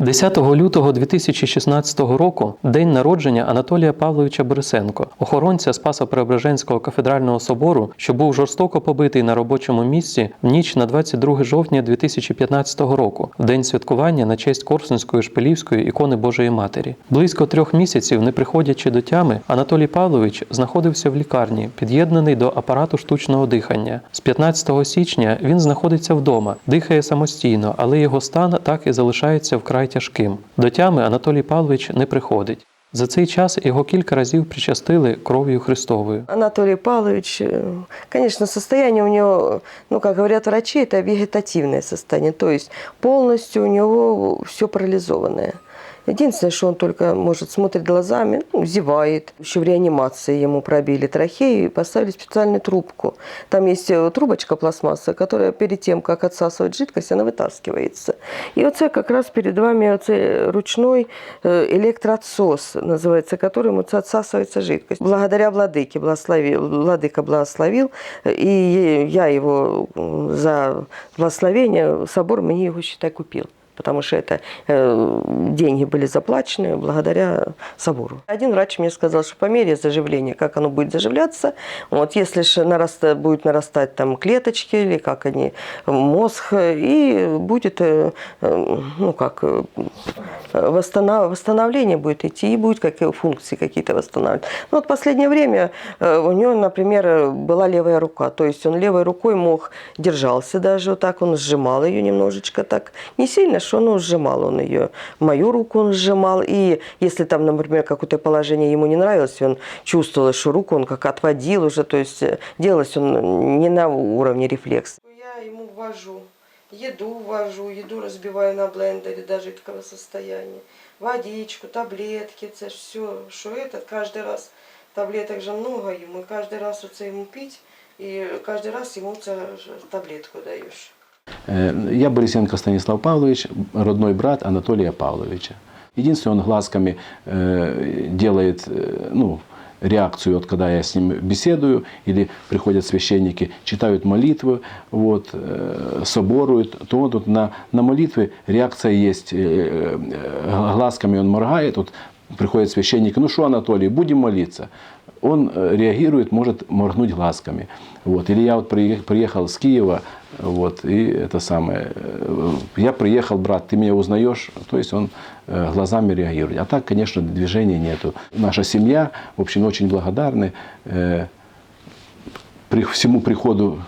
10 лютого 2016 року день народження Анатолія Павловича Борисенко, охоронця Спасо-Преображенського кафедрального собору, що був жорстоко побитий на робочому місці в ніч на 22 жовтня 2015 року, в день святкування на честь Корсунської шпилівської ікони Божої Матері. Близько трьох місяців, не приходячи до тями, Анатолій Павлович знаходився в лікарні, під'єднаний до апарату штучного дихання. З 15 січня він знаходиться вдома, дихає самостійно, але його стан так і залишається вкрай тяжким. До тями Анатолій Павлович не приходить. За цей час його кілька разів причастили кров'ю Христовою. Анатолій Павлович, звісно, конечно, состояние у нього, ну, як говорять врачі, це вегетативне состояние, тобто повністю у нього все парализованное. Единственное, что он только, может, смотрит глазами, ну, зевает. Еще в реанимации ему пробили трахею и поставили специальную трубку. Там есть э, трубочка пластмасса, которая перед тем, как отсасывать жидкость, она вытаскивается. И вот это как раз перед вами ручной э, электроотсос, называется, которым отсасывается жидкость. Благодаря владыке, благословил, владыка благословил, и я его за благословение, собор мне его, считай, купил потому что это э, деньги были заплачены благодаря собору. Один врач мне сказал, что по мере заживления, как оно будет заживляться, вот если же нараста, будет нарастать там клеточки или как они, мозг, и будет, э, э, ну как, э, восстанов- восстановление будет идти, и будет какие функции какие-то восстанавливать. Ну вот последнее время э, у него, например, была левая рука, то есть он левой рукой мог, держался даже вот так, он сжимал ее немножечко так, не сильно, что ну, сжимал он ее. Мою руку он сжимал. И если там, например, какое-то положение ему не нравилось, он чувствовал, что руку он как отводил уже. То есть э, делалось он не на уровне рефлекс. Я ему ввожу. Еду ввожу, еду разбиваю на блендере до жидкого состояния. Водичку, таблетки, це все, що это, каждый раз таблеток же много и каждый раз оце ему пить, и каждый раз ему таблетку даешь. Э, Я Борисенко Станислав Павлович, родной брат Анатолия Павловича. Единственное, он глазками э, делает э, ну, реакцию, вот, когда я с ним беседую, или приходят священники, читают молитвы, вот, э, соборуют, то вот тут на, на молитвы реакция есть. Э, э, глазками он моргает, вот, приходит священник, ну что, Анатолий, будем молиться. Он э, реагирует, может моргнуть глазками. Вот. Или я вот приех- приехал с Киева, вот, и это самое, э, я приехал, брат, ты меня узнаешь, то есть он э, глазами реагирует. А так, конечно, движения нету. Наша семья, в общем, очень благодарны при всему приходу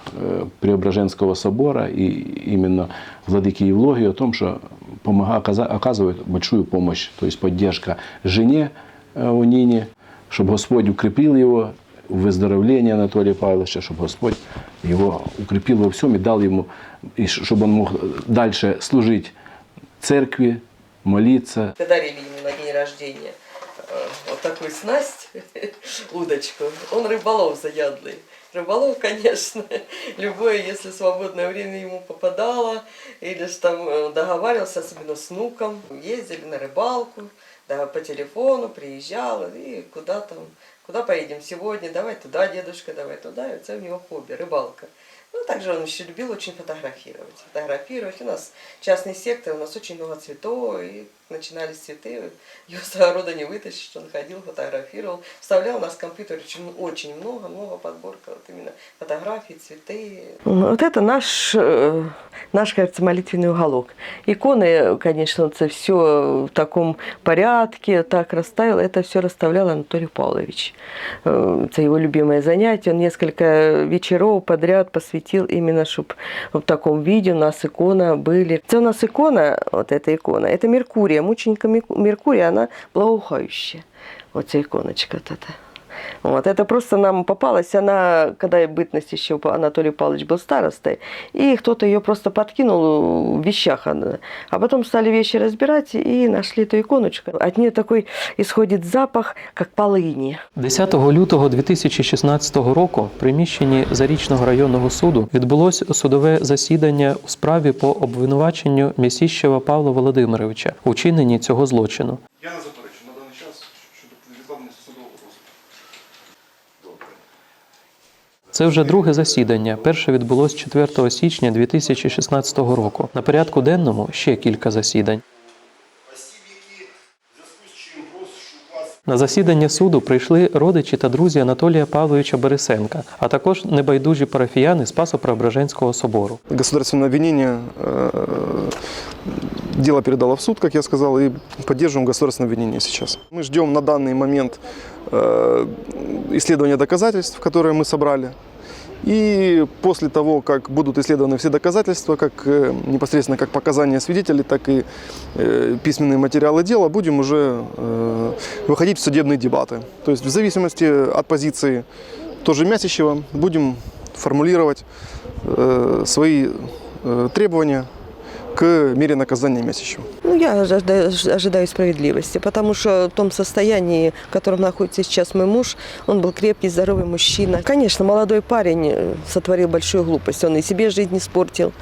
Преображенского собора и именно владыки Евлогии о том, что помога, оказа- оказывают большую помощь, то есть поддержка жене у Нине, чтобы Господь укрепил его в выздоровлении Анатолия Павловича, чтобы Господь его укрепил во всем и дал ему, и чтобы он мог дальше служить церкви, молиться, Подарили ему на день рождения вот такую снасть, удочку. Он рыболов заядлый. Рыболов, конечно, любое, если свободное время ему попадало, или же там э, договаривался, особенно с внуком, ездили на рыбалку, да, по телефону приезжал, и куда там, куда поедем сегодня, давай туда, дедушка, давай туда, и это у него хобби, рыбалка. Ну, также он еще любил очень фотографировать. Фотографировать. У нас частный сектор, у нас очень много цветов, и начинались цветы. Его с не вытащишь, он ходил, фотографировал. Вставлял у нас в компьютер очень, много, много подборка вот именно фотографий, цветы. Вот это наш, э, наш, кажется, молитвенный уголок. Иконы, конечно, это все в таком порядке, так расставил. Это все расставлял Анатолий Павлович. Э, Это его любимое занятие. Он несколько вечеров подряд посвятил именно, чтобы в таком виде у нас икона были. Это у нас икона, вот эта икона, это Меркурия, мученика Меркурия, она благоухающая. Вот эта иконочка вот эта. Вот, это просто нам попалась, она, когда и бытность еще Анатолий Павлович был старостой, и кто-то ее просто подкинул в вещах. она. А потом стали вещи разбирать и нашли эту иконочку. От нее такой исходит запах, как полыни. 10 лютого 2016 року в приміщенні Зарічного районного суду відбулось судове засідання у справі по обвинуваченню Місіщева Павла Володимировича у чиненні цього злочину. Я Це вже друге засідання. Перше відбулось 4 січня 2016 року. На порядку денному ще кілька засідань. На засідання суду прийшли родичі та друзі Анатолія Павловича Борисенка, а також небайдужі парафіяни Спасо-Преображенського собору. Государственное обвинение э, дело передало в суд, как я сказал, и поддерживаем государственное обвинение сейчас. Мы ждем на данный момент э, исследования доказательств, которые мы собрали. И после того, как будут исследованы все доказательства, как э, непосредственно как показания свидетелей, так и э, письменные материалы дела, будем уже э, выходить в судебные дебаты. То есть в зависимости от позиции тоже Мясищева будем формулировать свои требования к мере наказания Мясищева. Я ожидаю, справедливости, потому что в том состоянии, в котором находится сейчас мой муж, он был крепкий, здоровый мужчина. Конечно, молодой парень э, сотворил большую глупость. Он и себе жизнь испортил,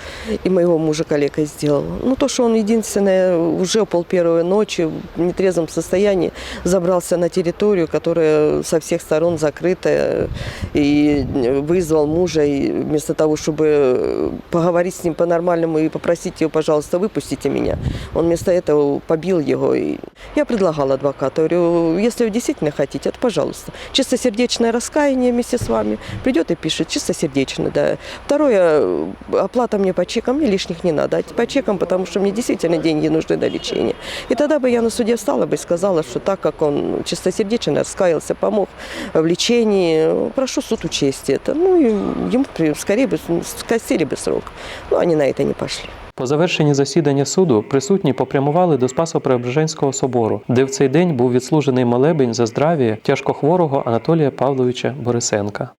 и моего мужа калекой сделал. Ну, то, что он единственное, уже пол первой ночи в нетрезвом состоянии забрался на территорию, которая со всех сторон закрытая, и вызвал мужа, и вместо того, чтобы поговорить с ним по-нормальному и попросить его, пожалуйста, выпустите меня, он вместо этого побил его. И я предлагала адвокату, говорю, если вы действительно хотите, то пожалуйста. Чистосердечное раскаяние вместе с вами. Придет и пишет, чистосердечно, да. Второе, оплата мне по чекам, мне лишних не надо. А По чекам, потому что мне действительно деньги нужны на лечение. И тогда бы я на суде встала бы и сказала, что так как он чистосердечно раскаялся, помог в лечении, прошу суд учесть это. Ну и ему скорее бы скосили бы срок. Но они на это не пошли. По завершенні засідання суду присутні попрямували до Спасо-Преображенського собору, де в цей день був відслужений молебень за здрав'я тяжкохворого Анатолія Павловича Борисенка.